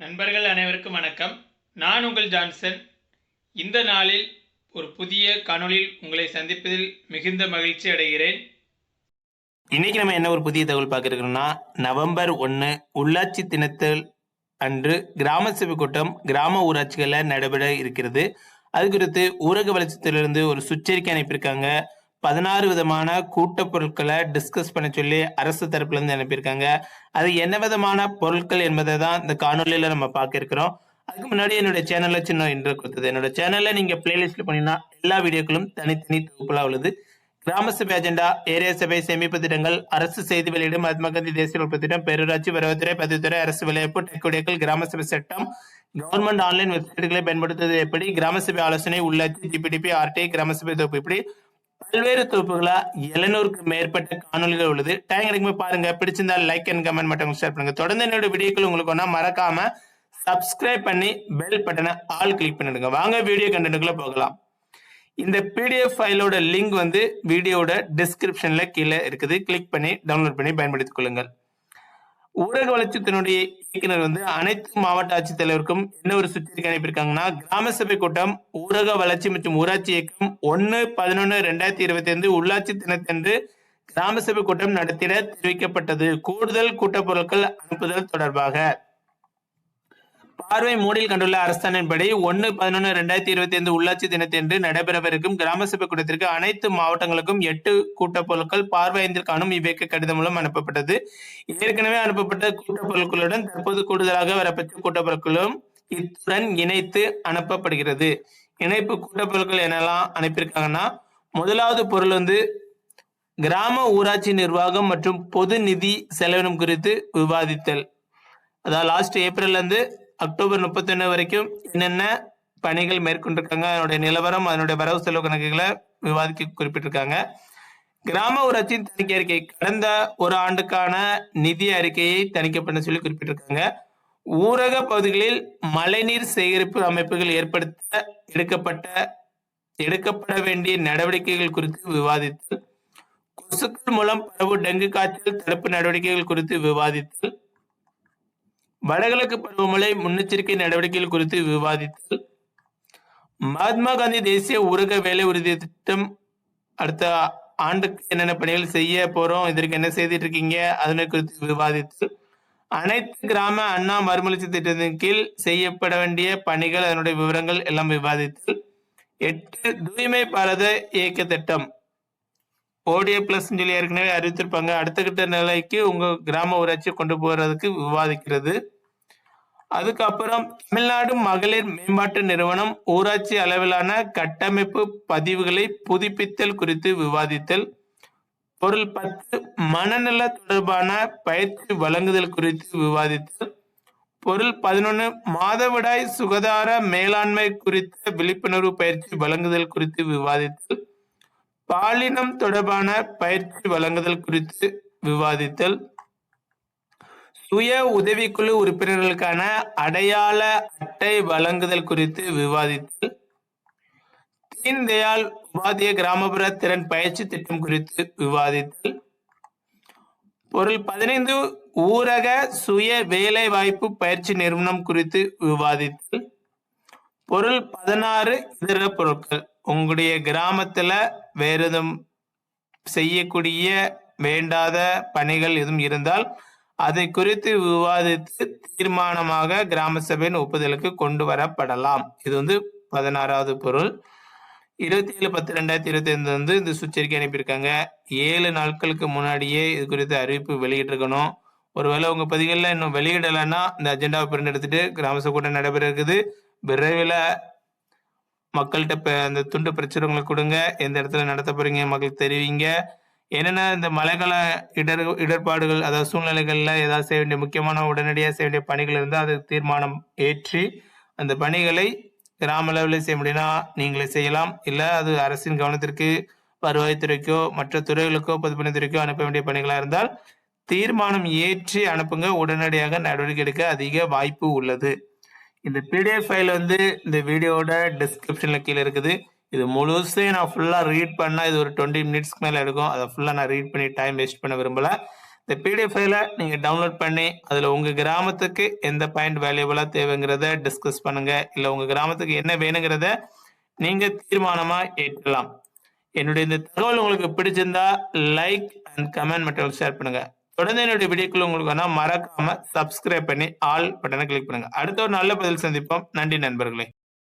நண்பர்கள் அனைவருக்கும் வணக்கம். நான் உங்கள் ஜான்சன். இந்த நாளில் ஒரு புதிய காணொளியில் உங்களை சந்திப்பதில் மிகுந்த மகிழ்ச்சி அடைகிறேன். இன்னைக்கு நம்ம என்ன ஒரு புதிய தகவல் பார்க்க நவம்பர் ஒன்று உள்ளாட்சி தினத்தில் அன்று கிராம சபை கூட்டம் கிராம ஊராட்சிகளில் நடைபெற இருக்கிறது. அது குறித்து ஊரக வளர்ச்சித்துறையிலிருந்து ஒரு சுச்சரிக்கை அனுப்பியிருக்காங்க. பதினாறு விதமான கூட்டப் பொருட்களை டிஸ்கஸ் பண்ண சொல்லி அரசு தரப்புல இருந்து அனுப்பியிருக்காங்க. அது என்ன விதமான பொருட்கள் என்பதை தான் இந்த காணொலியில் நம்ம பார்க்க இருக்கிறோம். அதுக்கு முன்னாடி என்னோட சேனலில் சின்ன இன்ட்ரோ கொடுத்தது. என்னோட சேனலில் நீங்க பிளேலிஸ்ட்டில் போனீங்கன்னா எல்லா வீடியோக்களும் தனித்தனி தொகுப்புலா உள்ளது. கிராம சபை அஜெண்டா ஏரியா சபை சேமிப்பு திட்டங்கள் அரசு செய்தி வெளியிடும் மகாத்மா காந்தி தேசிய உற்பத்தி திட்டம் பேரூராட்சி வரவுத்துறை பதிவுத்துறை அரசு விளையாட்டு டெக்குடியக்கள் கிராம சபை சட்டம் கவர்மெண்ட் ஆன்லைன் வெப்சைட்டுகளை பயன்படுத்துவது எப்படி கிராம சபை ஆலோசனை உள்ளாட்சி ஜிபிடிபி ஆர்டி கிராம சபை தொகுப்பு இப்படி பல்வேறு தொகுப்புகளா எழுநூறுக்கு மேற்பட்ட காணொலிகள் உள்ளது. டைம் கிடைக்கும் பாருங்க பிடிச்சிருந்தா லைக் அண்ட் கமெண்ட் மட்டும் ஷேர் பண்ணுங்க. தொடர்ந்து என்னோட வீடியோக்கள் உங்களுக்கு ஒன்றா மறக்காம சப்ஸ்கிரைப் பண்ணி பெல் பட்டனை ஆல் கிளிக் பண்ணிடுங்க. வாங்க வீடியோ கண்டென்ட்டுக்குள்ள போகலாம். இந்த பிடிஎஃப் ஃபைலோட லிங்க் வந்து வீடியோட டிஸ்கிரிப்ஷன்ல கீழே இருக்குது. கிளிக் பண்ணி டவுன்லோட் பண்ணி பயன்படுத்திக் கொள்ளுங்கள். ஊரக வளர்ச்சித்தினுடைய இயக்குனர் வந்து அனைத்து மாவட்ட ஆட்சித்தலைவருக்கும் என்ன ஒரு சுற்றறிக்கை அனுப்பியிருக்காங்கன்னா கிராம சபை கூட்டம் ஊரக வளர்ச்சி மற்றும் ஊராட்சி இயக்கம் ஒன்னு பதினொன்னு ரெண்டாயிரத்தி இருபத்தி ஐந்து உள்ளாட்சி தினத்தன்று கிராம சபை கூட்டம் நடத்திட தெரிவிக்கப்பட்டது. கூடுதல் கூட்டப் பொருட்கள் அனுப்புதல் தொடர்பாக. பார்வை மூடில் கண்டுள்ள அரசாணையின்படி ஒன்னு பதினொன்று ரெண்டாயிரத்தி இருபத்தி ஐந்து உள்ளாட்சி தினத்தன்று நடைபெறவிருக்கும் கிராம சபை கூட்டத்திற்கு அனைத்து மாவட்டங்களுக்கும் எட்டு கூட்டப் பொருட்கள் பார்வை ஐந்தில் காணும் இவ்வியக்க கடிதம் மூலம் அனுப்பப்பட்டது. ஏற்கனவே அனுப்பப்பட்ட கூட்டப் பொருட்களுடன் தற்போது கூடுதலாக வரப்பெற்ற கூட்டப் பொருட்களும் இத்துடன் இணைத்து அனுப்பப்படுகிறது. இணைப்பு கூட்டப் பொருட்கள் என்னெல்லாம் அனுப்பியிருக்காங்கன்னா முதலாவது பொருள் வந்து கிராம ஊராட்சி நிர்வாகம் மற்றும் பொது நிதி செலவினம் குறித்து விவாதித்தல். அதாவது லாஸ்ட் ஏப்ரல்ல இருந்து அக்டோபர் முப்பத்தொன்று வரைக்கும் என்னென்ன பணிகள் மேற்கொண்டிருக்காங்க அதனுடைய நிலவரம் அதனுடைய வரவு செலவு கணக்குகளை விவாதிக்க குறிப்பிட்டிருக்காங்க. கிராம ஊராட்சியின் தணிக்கை அறிக்கை கடந்த ஒரு ஆண்டுக்கான நிதி அறிக்கையை தணிக்கை பண்ண சொல்லி குறிப்பிட்டிருக்காங்க. ஊரக பகுதிகளில் மழைநீர் சேகரிப்பு அமைப்புகள் ஏற்படுத்த எடுக்கப்பட்ட எடுக்கப்பட வேண்டிய நடவடிக்கைகள் குறித்து விவாதித்தல் கொசுக்கள் மூலம் பரவு டெங்கு காய்ச்சல் தடுப்பு நடவடிக்கைகள் குறித்து விவாதித்தல் வடகிழக்கு பருவமழை முன்னெச்சரிக்கை நடவடிக்கைகள் குறித்து விவாதித்தல். மகாத்மா காந்தி தேசிய ஊரக வேலை உறுதி திட்டம் அடுத்த ஆண்டுக்கு என்னென்ன பணிகள் செய்ய போறோம் இதற்கு என்ன செய்துட்டு இருக்கீங்க அதனை குறித்து விவாதித்தல். அனைத்து கிராம அண்ணா மறுமலர்ச்சி திட்டத்தின் கீழ் செய்யப்பட வேண்டிய பணிகள் அதனுடைய விவரங்கள் எல்லாம் விவாதித்தல். எட்டு தூய்மை பாரத இயக்க திட்டம். ஓடிஏ பிளஸ் சொல்லி ஏற்கனவே அறிவித்திருப்பாங்க. அடுத்த கட்ட நிலைக்கு உங்க கிராம ஊராட்சி கொண்டு போறதுக்கு விவாதிக்கிறது. அதுக்கப்புறம் தமிழ்நாடு மகளிர் மேம்பாட்டு நிறுவனம் ஊராட்சி அளவிலான கட்டமைப்பு பதிவுகளை புதுப்பித்தல் குறித்து விவாதித்தல். பொருள் பத்து மனநல தொடர்பான பயிற்சி வழங்குதல் குறித்து விவாதித்தல். பொருள் பதினொன்று மாதவிடாய் சுகாதார மேலாண்மை குறித்த விழிப்புணர்வு பயிற்சி வழங்குதல் குறித்து விவாதித்தல். பாலினம் தொடர்பான பயிற்சி வழங்குதல் குறித்து விவாதித்தல். சுய உதவிக்குழு உறுப்பினர்களுக்கான அடையாள அட்டை வழங்குதல் குறித்து விவாதித்தல். தீன் தயாள் உபாத்திய கிராமப்புற திறன் பயிற்சி திட்டம் குறித்து விவாதித்தல். பொருள் பதினைந்து ஊரக சுய வேலை வாய்ப்பு பயிற்சி நிறுவனம் குறித்து விவாதித்தல். பொருள் பதினாறு இதர பொருட்கள். உங்களுடைய கிராமத்துல வேற எதுவும் செய்யக்கூடிய வேண்டாத பணிகள் எதுவும் இருந்தால் அதை குறித்து விவாதித்து தீர்மானமாக கிராம சபையின் ஒப்புதலுக்கு கொண்டு வரப்படலாம். இது வந்து பதினாறாவது பொருள். இருபத்தி ஏழு பத்து ரெண்டாயிரத்தி இருபத்தி ஐந்து வந்து இந்த சுச்சரிக்கை அனுப்பியிருக்காங்க. ஏழு நாட்களுக்கு முன்னாடியே இது குறித்து அறிவிப்பு வெளியிட்டிருக்கணும். ஒருவேளை உங்க பதிகளில் இன்னும் வெளியிடலைன்னா இந்த அஜெண்டாவை பிரிண்ட் எடுத்துட்டு கிராம சபை கூட்டம் நடைபெற இருக்குது. விரைவில் மக்கள்கிட்ட இப்போ அந்த துண்டு பிரச்சுரங்களை கொடுங்க. எந்த இடத்துல நடத்த போறீங்க மக்களுக்கு தெரிவிங்க. என்னென்ன இந்த மழைக்கால இடர் இடர்பாடுகள் அதாவது சூழ்நிலைகளில் ஏதாவது செய்ய வேண்டிய முக்கியமான உடனடியாக செய்ய வேண்டிய பணிகள் இருந்தால் அது தீர்மானம் ஏற்றி அந்த பணிகளை கிராம அளவில் செய்ய முடியும்னா நீங்களே செய்யலாம். இல்லை அது அரசின் கவனத்திற்கு வருவாய்த்துறைக்கோ மற்ற துறைகளுக்கோ பொதுப்பணித்துறைக்கோ அனுப்ப வேண்டிய பணிகளாக இருந்தால் தீர்மானம் ஏற்றி அனுப்புங்க. உடனடியாக நடவடிக்கை எடுக்க அதிக வாய்ப்பு உள்ளது. இந்த பிடிஎஃப் ஃபைல் வந்து இந்த வீடியோட டிஸ்கிரிப்ஷனில் கீழே இருக்குது. இது முழுசையும் நான் ஃபுல்லாக ரீட் பண்ணால் இது ஒரு டுவெண்ட்டி மினிட்ஸ்க்கு மேலே எடுக்கும். அதை ஃபுல்லாக நான் ரீட் பண்ணி டைம் வேஸ்ட் பண்ண விரும்பலை. இந்த பிடிஎஃப் ஃபைலை நீங்கள் டவுன்லோட் பண்ணி அதில் உங்கள் கிராமத்துக்கு எந்த பாயிண்ட் வேல்யூபிளாக தேவைங்கிறத டிஸ்கஸ் பண்ணுங்கள் இல்லை உங்கள் கிராமத்துக்கு என்ன வேணுங்கிறத நீங்கள் தீர்மானமாக ஏற்றலாம். என்னுடைய இந்த தகவல் உங்களுக்கு பிடிச்சிருந்தா லைக் அண்ட் கமெண்ட் மற்றும் ஷேர் பண்ணுங்க. தொடர்ந்து என்னுடைய வீடியோக்குள்ள உங்களுக்கு வேணா மறக்காம சப்ஸ்கிரைப் பண்ணி ஆல் பட்டனை கிளிக் பண்ணுங்க. அடுத்த ஒரு நல்ல பதில் சந்திப்போம். நன்றி நண்பர்களே.